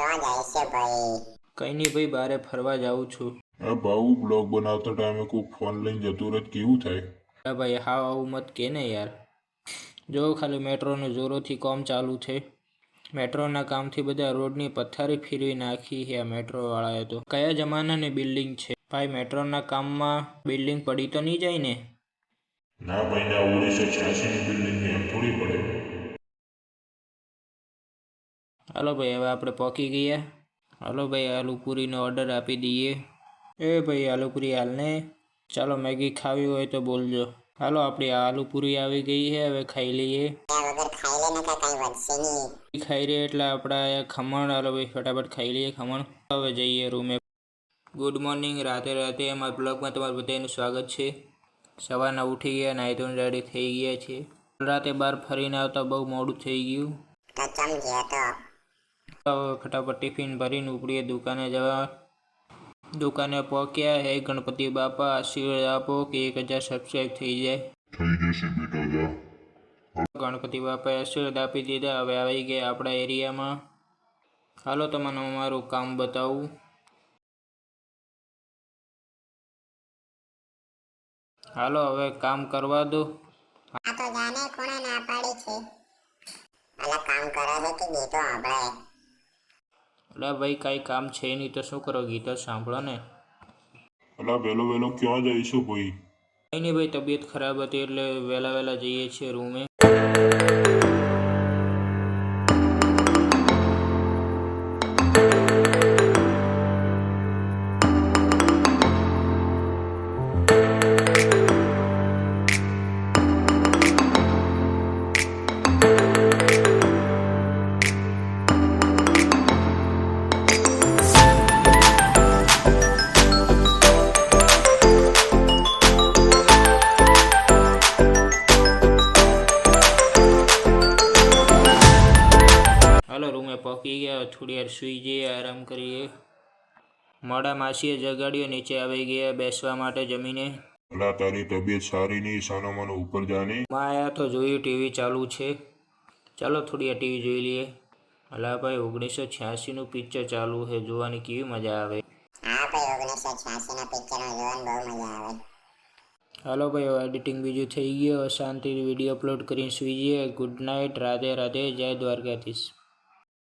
ક્યાં જાય છે ભાઈ? કઈ નહીં ભાઈ બારે ફરવા જાઉં છું. આ ભાઉ બ્લોગ બનાવતા ટાઈમે કોઈ ફોન લઈને જતું રહે તો કેવું થાય? અરે ભાઈ હા આવું મત કે ને યાર. જો ખાલી મેટ્રોનું જોરોથી કામ ચાલુ છે. મેટ્રોના કામથી બધા રોડની પથ્થારી ફેરવી નાખી છે આ મેટ્રોવાળાએ તો. કયા જમાનાની બિલ્ડિંગ છે? ભાઈ મેટ્રોના કામમાં બિલ્ડિંગ પડી તો નહીં જાય ને? ના ભાઈ ના ઓગણીસો છ્યાસીની બિલ્ડિંગ એમ થોડી પડે. હાલો ભાઈ, હવે આપણે પહોંચી ગયા હાલો ભાઈ, આલુપુરીનો ઓર્ડર આપી દઈએ. એ ભાઈ, આલુપુરી હાલને. ચાલો મેગી ખાવી હોય તો બોલજો. હાલો, આપણી આલુપુરી આવી ગઈ છે, હવે ખાઈ લઈએ. ખાઈ લે ને કે કઈ વધશે નહીં ખાઈ રહીએ એટલે આપણા ખમણ, હાલો ભાઈ, ફટાફટ ખાઈ લઈએ ખમણ. હવે જઈએ રૂમે. ગુડ મોર્નિંગ રાતે રાતે અમારા બ્લોગમાં તમારું બધાનું સ્વાગત છે. સવારના ઉઠી ગયા નાહી ધોઈને રેડી થઈ ગયા છે રાતે બહાર ફરીને આવતા બહુ મોડું થઈ ગયું. ફટાફટ ટિફિન ભરીને ઉપડીએ દુકાને જવા. દુકાને પહોંચ્યા. હે ગણપતિ બાપા આશીર્વાદ આપો કે એક હજાર સબસ્ક્રાઈબ થઈ જાય. થઈ જશે બેટા જા. ગણપતિ બાપાએ આશીર્વાદ આપી દીધા. હવે આવી ગયા આપણા એરિયામાં. હાલો તમને અમારું કામ બતાવું. હાલો હવે કામ કરવા દો. આ તો જાને કોણે ના પાડી છે. અલા કામ કરે છે કે ગીતો આપણે એટલે ભાઈ કાંઈ કામ છે નહીં તો શું કરો? ગીતો સાંભળો ને. અલા વહેલો વહેલો ક્યાં જઈશું ભાઈ? કઈ નહીં ભાઈ તબિયત ખરાબ હતી એટલે વહેલા વહેલા જઈએ છીએ રૂમે. હાલો રૂમે પહોંચી ગયા થોડી વાર સૂઈ જઈએ આરામ કરીએ. મોડા માસીએ જગાડ્યો નીચે આવી ગયા બેસવા માટે જમીને. અલા તારી તબિયત સારી નહીં સાનો મનો ઉપર જાને માયા તો જોયું ટીવી ચાલુ છે. ચાલો થોડી વાર ટીવી જોઈ લઈએ. અલા ભાઈ ઓગણીસો છ્યાસીનું પિક્ચર ચાલુ છે જોવાની કેવી મજા આવે? હા ભાઈ ઓગણીસો છ્યાસી ના જોવાની બહુ મજા આવે. હાલો ભાઈ હવે એડિટિંગ બીજું થઈ ગયું. શાંતિથી વીડિયો અપલોડ કરીને સુઈ જઈએ. ગુડ નાઇટ રાધે રાધે જય દ્વારકાધીશ.